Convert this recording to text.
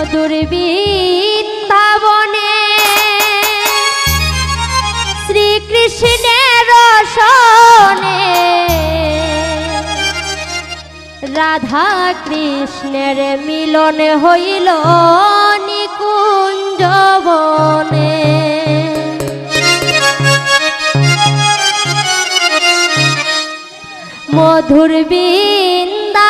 মধুর বৃন্দাবনে শ্রীকৃষ্ণের রসনে রাধা কৃষ্ণের মিলন হইল নিকুঞ্জবনে। মধুর বৃন্দা